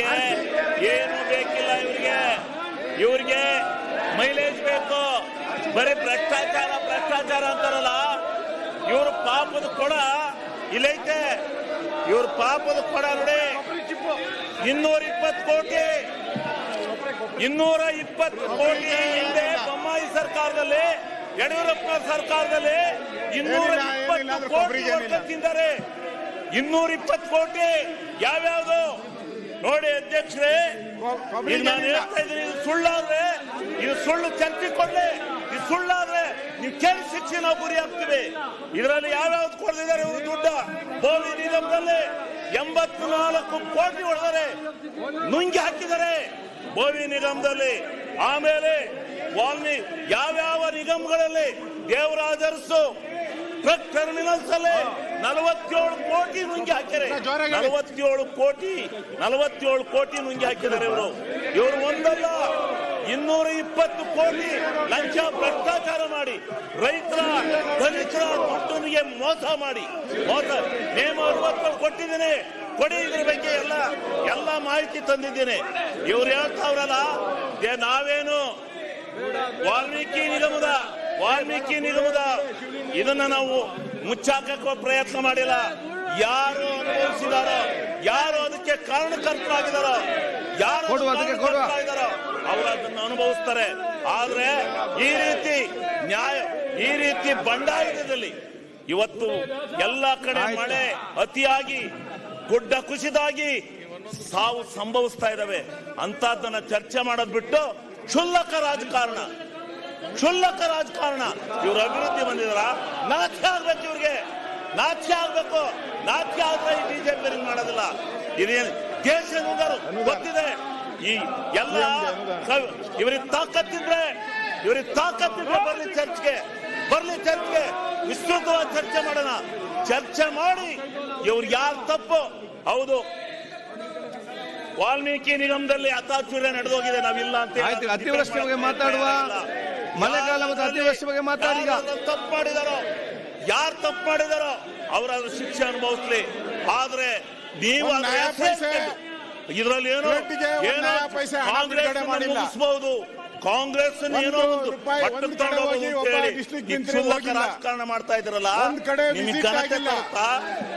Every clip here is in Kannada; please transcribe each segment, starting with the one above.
ಇವರಿಗೆ ಏನು ಬೇಕಿಲ್ಲ ಇವರಿಗೆ. ಇವರಿಗೆ ಮೈಲೇಜ್ ಬೇಕು. ಬರೀ ಭ್ರಷ್ಟಾಚಾರ ಭ್ರಷ್ಟಾಚಾರ ಅಂತಾರಲ್ಲ. ಇವ್ರ ಪಾಪದ ಕೊಡ ಇಲ್ಲೈತೆ. ಇವ್ರ ಪಾಪದ ಕೊಡ ನೋಡಿ. ಇನ್ನೂರ ಇಪ್ಪತ್ತು ಕೋಟಿ. ಇನ್ನೂರ ಇಪ್ಪತ್ತು ಕೋಟಿ ಹಿಂದೆ ಬೊಮ್ಮಾಯಿ ಸರ್ಕಾರದಲ್ಲಿ ಯಡಿಯೂರಪ್ಪ ಸರ್ಕಾರದಲ್ಲಿ ಇನ್ನೂರ ಇಪ್ಪತ್ತು ಕೋಟಿ ಇನ್ನೂರ ಇಪ್ಪತ್ತು ಕೋಟಿ ಯಾವ್ಯಾವ್ದು? ನೋಡಿ ಅಧ್ಯಕ್ಷರೇ ಈಗ ನಾನು ಹೇಳ್ತಾ ಇದ್ದೀನಿ ಇದು ಸುಳ್ಳಾದ್ರೆ ಇದು ಸುಳ್ಳು ಚರ್ಚೆ ಕೊಡ್ಲಿ ಇದು ಸುಳ್ಳಾದ್ರೆ ನೀವು ಕೇಳಿ ಶಿಕ್ಷೆ ನಾವು ಗುರಿ ಆಗ್ತೀವಿ ಇದರಲ್ಲಿ ಯಾವ್ಯಾವ್ದು ಕೊಡ್ತಿದ್ದಾರೆ ಇವರು ದುಡ್ಡ? ಬೋವಿ ನಿಗಮದಲ್ಲಿ ಎಂಬತ್ನಾಲ್ಕು ಕೋಟಿ ಹೊಡೆದರೆ ನುಂಗಿ ಹಾಕಿದರೆ ಬೋವಿ ನಿಗಮದಲ್ಲಿ ಆಮೇಲೆ ವಾಲ್ಮಿ ಯಾವ್ಯಾವ ನಿಗಮಗಳಲ್ಲಿ ದೇವರಾಜರ್ಸು ಟ್ರಕ್ ಟರ್ಮಿನಲ್ಸ್ ಅಲ್ಲಿ ನಲವತ್ತೇಳು ಕೋಟಿ ನುಂಗಿ ಹಾಕಿದ್ದಾರೆ. ನಲವತ್ತೇಳು ಕೋಟಿ ನಲವತ್ತೇಳು ಕೋಟಿ ನುಂಗಿ ಹಾಕಿದ್ದಾರೆ ಇವರು. ಇವರು ಒಂದಲ್ಲ ಇನ್ನೂರ ಇಪ್ಪತ್ತು ಕೋಟಿ ಲಂಚ ಭ್ರಷ್ಟಾಚಾರ ಮಾಡಿ ರೈತರ ದಲಿತರ ದುಡ್ಡಿಗೆ ಮೋಸ ಮಾಡಿ ಮೋಸ ನೇಮ ಅರವತ್ತೇಳು ಕೊಟ್ಟಿದ್ದೀನಿ ಕೊಡಿ ಇದ್ರ ಬಗ್ಗೆ ಎಲ್ಲ ಎಲ್ಲ ಮಾಹಿತಿ ತಂದಿದ್ದೀನಿ. ಇವ್ರು ಹೇಳ್ತಾವ್ರಲ್ಲ ನಾವೇನು ವಾಲ್ಮೀಕಿ ನಿಗಮದ ವಾಲ್ಮೀಕಿ ನಿಗಮದ ಇದನ್ನ ನಾವು ಮುಚ್ಚಾಕಕ್ಕೆ ಪ್ರಯತ್ನ ಮಾಡಿಲ್ಲ. ಯಾರು ಅನುಭವಿಸಿದಾರ ಯಾರು ಅದಕ್ಕೆ ಕಾರಣಕರ್ತರಾಗಿದಾರೋ ಯಾರು. ಕಾರಣಕರ್ತರಾಗಿದಾರೋ ಅವರು ಅದನ್ನು ಅನುಭವಿಸ್ತಾರೆ. ಆದ್ರೆ ಈ ರೀತಿ ನ್ಯಾಯ ಈ ರೀತಿ ಬಂಡಾಯದಲ್ಲಿ ಇವತ್ತು ಎಲ್ಲ ಕಡೆ ಮಳೆ ಅತಿಯಾಗಿ ಗುಡ್ಡ ಕುಸಿದಾಗಿ ಸಾವು ಸಂಭವಿಸ್ತಾ ಇದಾವೆ ಅಂತದನ್ನ ಚರ್ಚೆ ಮಾಡೋದ್ ಬಿಟ್ಟು ಕ್ಷುಲ್ಲಕ ರಾಜಕಾರಣ. ಕ್ಷುಲ್ಲಕ ರಾಜಕಾರಣ. ಇವ್ರ ಅಭಿವೃದ್ಧಿ ಬಂದಿದಾರ? ನಾಚಿಕೆ ಆಗ್ಬೇಕು ಇವ್ರಿಗೆ. ನಾಚಿಕೆ ಆಗ್ಬೇಕು. ನಾಚಿಕೆ ಆದ್ರೆ ಈ ಬಿಜೆಪಿ ಮಾಡೋದಿಲ್ಲ. ಇದೇನು ದೇಶ ಗೊತ್ತಿದೆ. ಈ ಎಲ್ಲ ಇವರಿಗೆ ತಾಕತ್ತಿದ್ರೆ ಇವ್ರಿಗೆ ತಾಕತ್ತಿದ್ರೆ ಬರ್ಲಿ ಚರ್ಚ್ಗೆ. ಬರ್ಲಿ ಚರ್ಚ್ಗೆ. ವಿಸ್ತೃತವಾಗಿ ಚರ್ಚೆ ಮಾಡೋಣ. ಚರ್ಚೆ ಮಾಡಿ ಇವ್ರು ಯಾರು ತಪ್ಪು? ಹೌದು. ವಾಲ್ಮೀಕಿ ನಿಗಮದಲ್ಲಿ ಅತಾಚುರ್ಯ ನಡೆದೋಗಿದೆ. ನಾವಿಲ್ಲ ಅಂತ ಅತಿವೃಷ್ಟಿ ಮಾತಾಡುವ. ಮಳೆಗಾಲ ಮತ್ತು ಅತಿವೃಷ್ಟಿ ಬಗ್ಗೆ ಮಾತಾಡಿ ತಪ್ಪು ಮಾಡಿದಾರೋ ಯಾರು ತಪ್ಪು ಮಾಡಿದಾರೋ ಅವರ ಶಿಕ್ಷೆ ಅನುಭವಿಸ್ಲಿ ಆದ್ರೆ ನೀವು ಇದರಲ್ಲಿ ಏನೋ ಏನೋ. ಮುಗಿಸ್ಬಹುದು ಕಾಂಗ್ರೆಸ್ ಏನೋ ಒಂದು. ರಾಜಕಾರಣ ಮಾಡ್ತಾ ಇದ್ರಲ್ಲ ನಿಮಗೆ ಘನತೆ.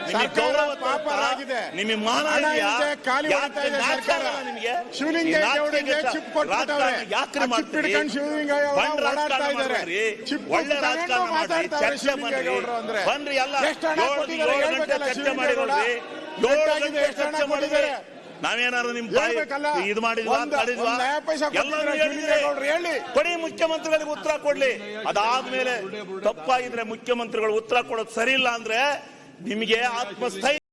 ನಿಮಗೆ ಗೌರವ ಆಗಿದೆ. ನಿಮಗೆ ಮಾನ ಖಾಲಿ ಸರ್ಕಾರ. ಶಿವಲಿಂಗೇಗೌಡರಿಗೆ ಚಿಪ್ ಕೊಟ್ಬಿಟ್ಟವ್ರೆ. ಹಿಡ್ಕೊಂಡು ಓಡಾಡ್ತಾ ಇದ್ದಾರೆ. ಮಾತಾಡ್ತಾರೆ ಶಿವಲಿಂಗೇಗೌಡರು ಅಂದ್ರೆ. ಎಷ್ಟು ಹಣ ಕೊಟ್ಟಿದ್ದಾರೆ ಹೇಳ್ಬೇಕಲ್ಲ ಶಿವಲಿಂಗೇಗೌಡ? ಎಷ್ಟು ಹಣ ಕೊಟ್ಟಿದ್ದಾರೆ? ನಾವೇನಾದ್ರು ನಿಮ್. ಇದು ಮಾಡಿದ್ವಾ ತಡೆದ್ವಾ ಎಲ್ಲರೂ ಹೇಳಿ. ಕೊಡಿ ಮುಖ್ಯಮಂತ್ರಿಗಳಿಗೆ ಉತ್ತರ ಕೊಡ್ಲಿ ಅದಾದ್ಮೇಲೆ ತಪ್ಪಾಗಿದ್ರೆ ಮುಖ್ಯಮಂತ್ರಿಗಳು ಉತ್ತರ ಕೊಡೋದು ಸರಿ ಇಲ್ಲ ಅಂದ್ರೆ ನಿಮಗೆ ಆತ್ಮಸ್ಥೈರ್ಯ